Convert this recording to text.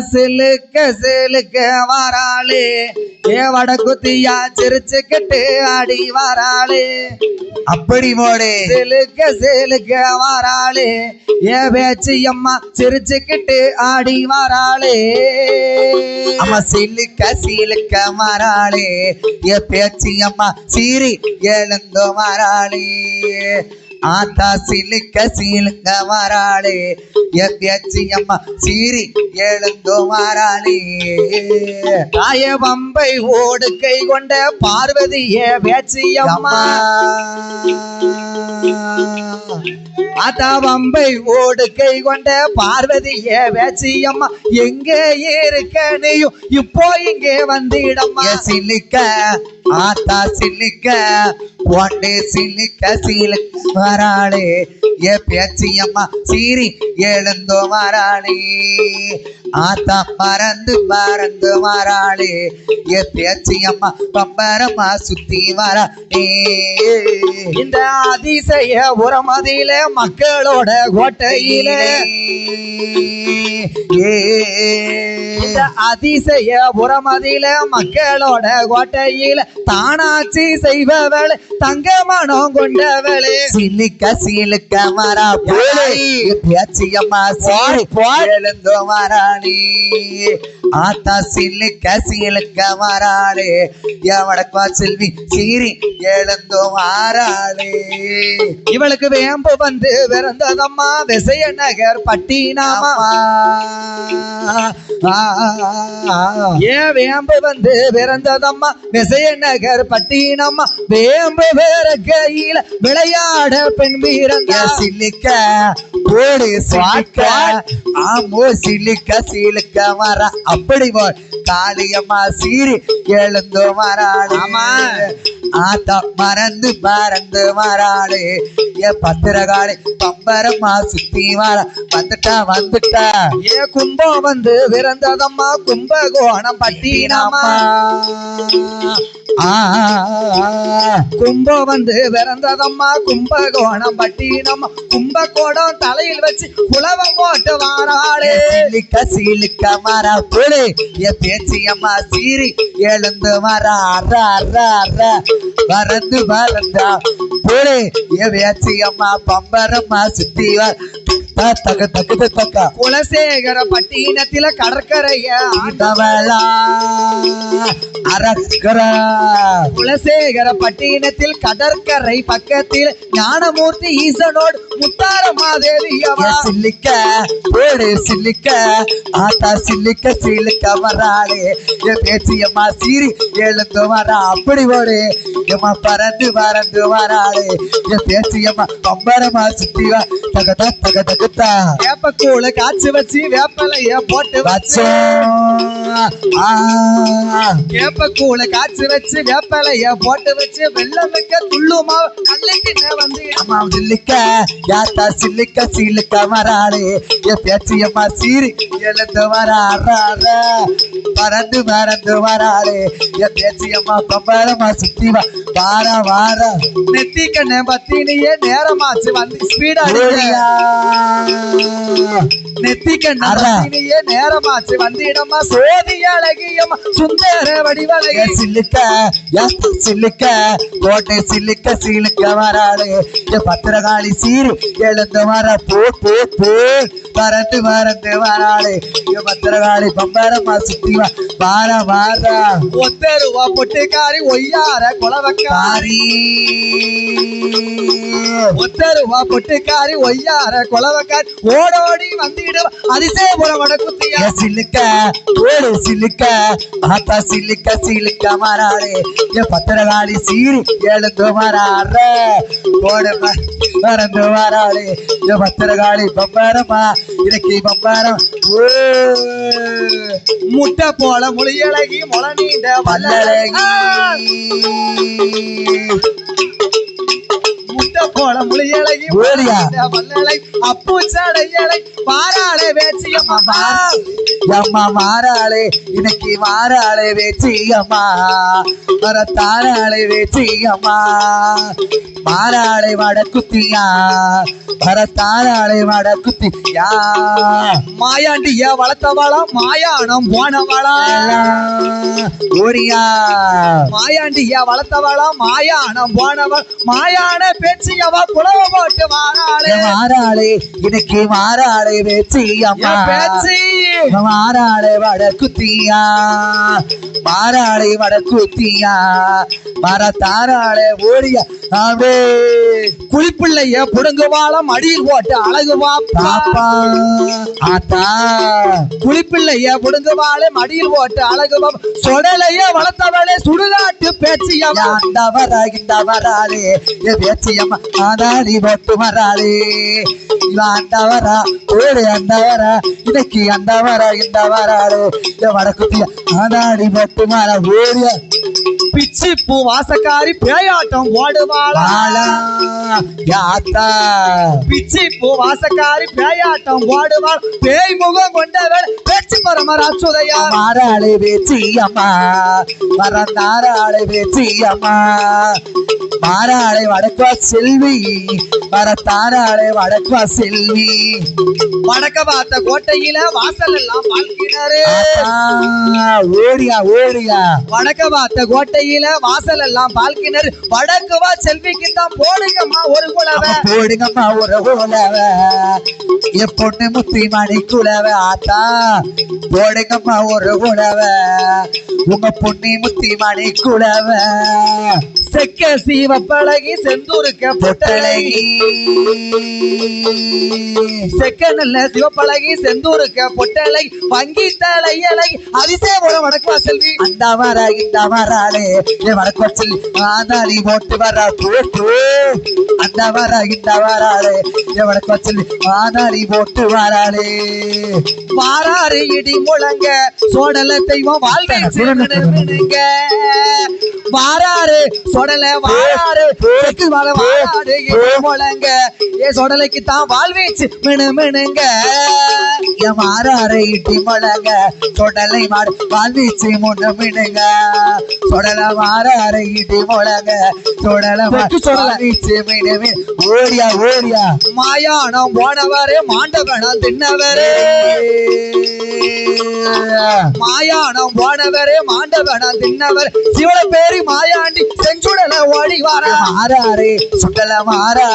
சிலுக்க சிலுக்க வாராளே. ஏ வடக்குத்தியா சிரிச்சுக்கிட்டு ஆடி வாராளே. அப்படி மோடே. சிலுக்க சிலுக்க வாராளே. ஏ பேச்சு அம்மா சிரிச்சுக்கிட்டு ஆடி வாராளே. அம்மா சிலுக்க சிலுக்க மாறாளே எ பேச்சு அம்மா சீரி எழுந்தோ மாறாளே ஆத்தா சிலுக்க சீலுங்க மாறாளே எ அம்மா சீரி எழுந்தோ மாறாளே தாய பம்பை ஓடு கை கொண்ட பார்வதிய பேச்சு அம்மா ஆத்தா பம்பை ஓடு கை கொண்ட பார்வதியே பேச்சு அம்மா எங்க இருக்க நீயும்? இப்போ இங்கே வந்திடம்மா. சிலுக்க ஆத்தா சிலுக்க ஒண்டே சிலுக்க சிலுக்க மாறாளே எ பேச்சு அம்மா சீரி எழுந்தோ மாறாளே ஆத்தா மறந்து மறந்து மாறாளே எ பேச்சு அம்மா பம்பரமா சுத்தி மாறாளே இந்த அதிசய உரமதியில மக்களோட கோட்டையில. இந்த அதிசய புறமதியில மக்களோட கோட்டையில தானாட்சி செய்பவள் தங்க மனம் கொண்டவளே. சிலுக்க சிலுக்க மரா பேச்சியம்மா சீரி எழுந்தோ மாறாளி ஆத்தா சிலுக்க சிலுக்க மாறாளே எவடக்குவா செல்வி சீரி எழுந்தோ மாறாளே இவளுக்கு வேம்பு வந்து பிறந்ததம்மா விசய நகர் பட்டினாமா. ஏன் வேம்பு வந்து பிறந்ததம்மா விசய நகர் பட்டினம்மா. வேம்பு வேற கையில விளையாட பெண் பிறந்த சிலுக்க போடு சிலுக்க. ஆமோ சிலுக்க சிலுக்க மரா அப்படி போல். காளியம்மா சீரி எழுந்தோ ஆமா. ஆத்தா மறந்து மறந்து மாறாளே ஏ பத்திரகாளி பம்பரம்மா சுத்தி மாறா வந்துட்டா வந்துட்டா. ஏ கும்பம் வந்து அம்மா கும்பகோணம் பட்டினம்மா ஆ கும்பம் வந்து பிறந்ததம்மா கும்பகோணம் பட்டினம்மா கும்பகோணம் தலையில் வச்சு குலவம் போட்டு வாராளே சிலுக்க சிலுக்க மரா புளி என் பேச்சியம்மா சீரி எழுந்து மரா அற அற அற மறந்து மறந்தா புலி. என் பேச்சியம்மா பம்பரம்மா சுத்தி தக்க. குலசேகர பட்டினத்தில கடற்கரைய ஆண்டவளா அரக்கர குலசேகர பட்டினத்தில் கடற்கரை பக்கத்தில் ஞானமூர்த்தி ஈசனோடு முத்தாரமாதேவி அவா. சில்லிக்க போடு சில்லிக்க ஆத்தா சில்லிக்க சில்லிக்க வராளே. என் பேச்சியம்மா சீரி எழுந்து வரா அப்படி போடு எம்மா பறந்து பறந்து வராளே. என் பேச்சியம்மா பம்பரமா சுத்தி வா. தகதா தக தகுத்தா வேப்பக்கூழ காய்ச்சி வச்சு வேப்பலைய போட்டு வச்சு? வச்சோம். ஆ. வேப்பக்கூழ காய்ச்சி வச்சு வேப்பலைய போட்டு வச்சு வெள்ளம் வைக்க துள்ளுமா கல்லுக்கு வந்து அம்மா சில்லிக்க யாத்தா சில்லிக்க சில்லிக்க வராளே. என் பேச்சியம்மா சீரி எழுந்து வரா அற அற பறந்து பறந்து வராளே. என் பேச்சியம்மா பம்பரமா சுத்தி வா வாரா வாரா. நெத்தி கண்ண பத்தினியே நேரமாச்சு வந்து ஸ்பீடா. நெத்தி கண்ண அற. பத்தினியே நேரமாச்சு வந்திடமா. சோதி அழகியம்மா சுந்தர வடிவழகி சில்லிக்க யாத்தா சில்லிக்க கோட்டை சில்லிக்க சீலுக்க வராளே பத்திரகாளி சீரி எழுந்து வர போ போ போ. பறந்து பறந்து வராளே பத்திரகாளி பம்பரமா சுத்தி வாரா வாரா. ஒத்தருவா பொட்டுக்காரி ஒய்யார குலவக்காரி காரி. ஒத்தருவா பொட்டுக்காரி ஒய்யார குலவக்காரி ஓடோடி வந்திடுவா அதிசயபுரம் வடக்குத்தியா. சில்லுக்க ஓடு சில்லுக்க ஆத்தா சில்லுக்க சில்லுக்க மாறாளே என் பத்திரகாளி சீரி எழுந்து வராற ஓடு மறந்து வராளே என் பத்திரகாளி பம்பரமா இன்னைக்கு பம்பரம். முட்டை போல முழியழகி முள நீண்ட வல்லழகி. அம்மா. மாறாளே இன்னைக்கு மாறாளே வேச்சி அம்மா. வரத்தாராளே வேச்சி அம்மா. மாறாளே வடக்குத்தியா. வரத்தாராளே வடக்குத்தியா. மாயாண்டிய வளர்த்தவளா மாயானம் போனவளா. ஓடியா மாயாண்டிய வளர்த்தவளா மாயானம் போனவள் மாயான பேச்சியவ குலவ போட்டு வாராளே. மாறாளே இன்னைக்கு மாறாளே வேச்சி அம்மா என் பேச்சி. மாறாளே வடக்குத்தியா. மாறாளே வடக்குத்தியா. மரத்தாராளே ஓடியா அப்படியே குளிப்பிள்ளைய புடுங்குவாள மடியில் போட்டு அழகு பாப்பா ஆத்தா. குளிப்பிள்ளைய புடுங்குவாளே மடியில் போட்டு அழகு பாப்பா சொடலைய வளர்த்தவளே சுடுகாட்டு வரா இந்த வராளே பேச்சியம்மா. ஆதாரி போட்டு வராளே இவன் அந்த வரா ஓடு அந்த வரா இன்னைக்கு அந்த வரா இந்த என் வடக்குத்தியா ஆதாரி போட்டு வர ஓடியா பிச்சி பூ வாசக்காரி பேயாட்டம் ஓடுவாளா? யாத்தா? பிச்சி பூ வாசக்காரி பேயாட்டம் ஓடுவாள். பேய் முகம் கொண்டவள் பேச்சு பரமராட்சுதையா மாறாளே வேச்சி அம்மா மறந்தாராளே வேச்சி அம்மா மாறாளே வடக்குவா செல்வி மரத்தாராளே வடக்குவா செல்வி வடக்க பார்த்த கோட்டையில வாசல் எல்லாம் ஆத்தா, ஓடியா ஓடியா. வடக்க பார்த்த கோட்டையில வாசல் எல்லாம் பால்கிணறு வடக்குவா செல்விக்கு தான் போடுங்கம்மா ஒரு குலவ போடுங்கம்மா ஒரு உலவ என் பொண்ணு முத்தி மணி குலவ ஆத்தா. போடுங்கம்மா ஒரு உலவ உங்க பொண்ணு முத்தி மணி குலவ செக்க சீவ பழகி செந்தூருக்க பொட்டழகி செக்க நல்ல சிவப்பழகி செந்தூருக்க பொட்டழகி வங்கி தலையலை அதிசயபுரம் வடக்குவா செல்வி அந்த வர இந்த என் வடக்கு வச்சு ஆதாரி போட்டு வர போட்டு அந்த வர இந்த என் வடக்கு வச்சு ஆதாரி போட்டு வராளே. வாராறு இடி முழங்க சோடல தெய்வம் வாழ்க்கை வாராறு சொடல வாராறு வாழ வாராறு முழங்க. ஏ சொடலைக்கு தான் வாழ்வீச்சு. மினு மினுங்க. என் மாறாரை இட்டி முழங்க. சொடலை மாடு வாழ்வீச்சு முன்ன மினுங்க. சொடல மாறாரை இட்டி முழங்க. சொடல வெட்டு சொடல. வாழ்வீச்சு மினு மினு. ஓடியா ஓடியா. மாயானம் போனவரே மாண்டவனம் தின்னவரே. மாயானம் போனவரே மாண்டவனம் தின்னவர். சிவன பேரி மாயாண்டி சுடல ஓடி வாரா மாறாரே சுடல மாறா